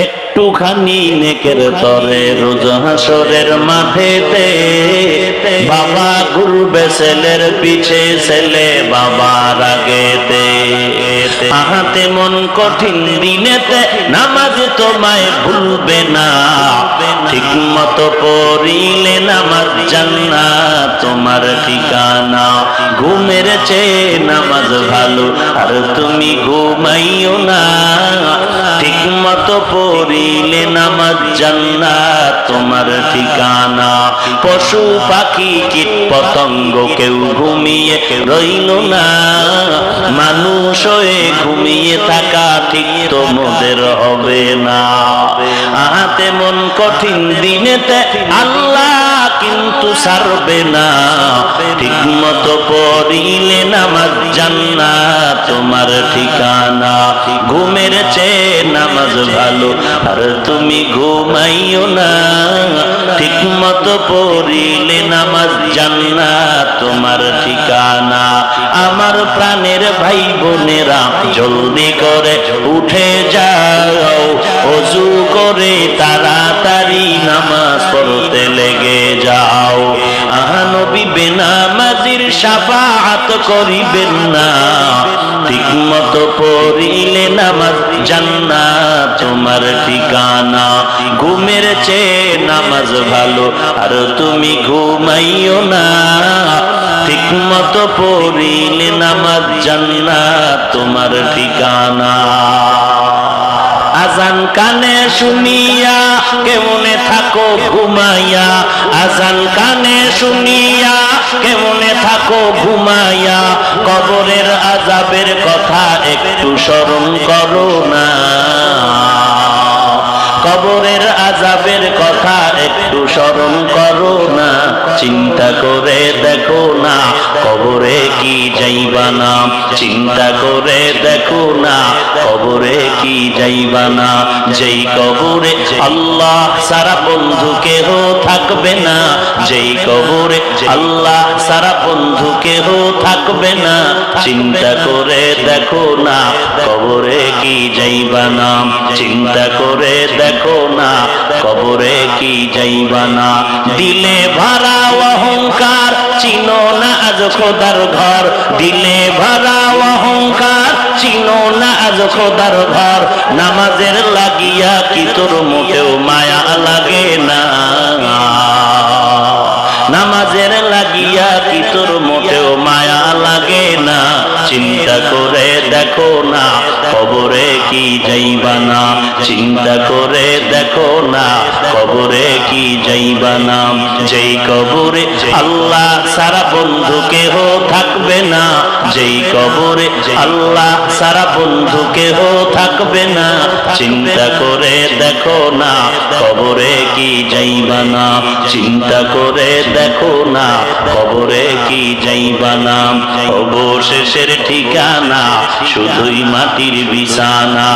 একটুখানি নেকের তরে রোজ হাসরের মাঠেতে বাবা ঘুরবে ছেলের পিছে, ছেলে বাবার আগেতে। আহাতে মন কঠিন দিনেতে নামাজ তোমায় ভুলবে না। ঠিক মতো পড়িলে নামাজ তোমার ঠিকানা। ঘুমের চেয়ে নামাজ ভালো। আর তুমি ঘুমাইও না। মতো পড়িলে নামাজ জান্না তোমার ঠিকানা। পশু পাখি কীট পতঙ্গ কেউ ঘুমিয়ে রইল না। মানুষ হয়ে ঘুমিয়ে থাকা ঠিক তোমাদের হবে না। আহাতে মন কঠিন দিনেতে আল্লাহ কিন্তু সারবে না। ঠিক মতো পড়িলে নামাজ জান্না তোমার ঠিকানা। ঘুমের চেয়ে নামাজ ভালো, আর তুমি ঘুমাইও না। ঠিক মতো পড়িলে নামাজ জান্না তোমার ঠিকানা। আমার প্রাণের ভাই বোনেরা জলদি করে উঠে যাও, অজু করে তাড়াতাড়ি নামাজ পড়তে লেগে যাও। আহানবী বেনামাজির সাফাত করিবেন না। ঠিক মতো পড়িলে নামাজ জান্না তোমার ঠিকানা। ঘুমের চেয়ে নামাজ ভালো, আর তুমি ঘুমাইও না। ঠিক মতো পড়িলে নামাজ জান্না তোমার ঠিকানা। আজান কানে শুনিয়া কেমনে থাকো ঘুমাইয়া, আজান কানে শুনিয়া কেমনে থাকো ঘুমাইয়া, কবরের আজাবের কথা একটু স্মরণ করো না। কবরের আজাবের কথা একটু স্মরণ করো না। চিন্তা করে দেখো না, কবরে কি যাইবা না। চিন্তা করে দেখো না, কবরে কি যাইবা না। যেই কবরে আল্লাহ সারা বন্ধু কেহ থাকবে না। যেই কবরে আল্লাহ সারা বন্ধু কেহ থাকবে না। চিন্তা করে দেখো না, কবরে কি যাইবা না। চিন্তা করে দেখো না, কবরে কি যাইবা না। দিলে ভাড়া অহংকার চিনো না আজ খোদার ঘর। দিলে ভাড়া চিনো না আজ খোদার ঘর নামাজের লাগিয়া কি তোর মোটেও চিন্তা করে দেখো না কবরে কি যাইবা না চিন্তা করে দেখো না কবরে কি যাইবা না যেই কবরে আল্লাহ সারা বন্ধু কেহ থাকবে না, যেই কবরে আল্লাহ সারা বন্ধু কেহ থাকবে না। চিন্তা করে দেখো না কবরে কি যাইবা না। চিন্তা করে দেখো না কবরে কি যাইবা না। অবশেষের ঠিকানা শুধুই মাটির বিছানা।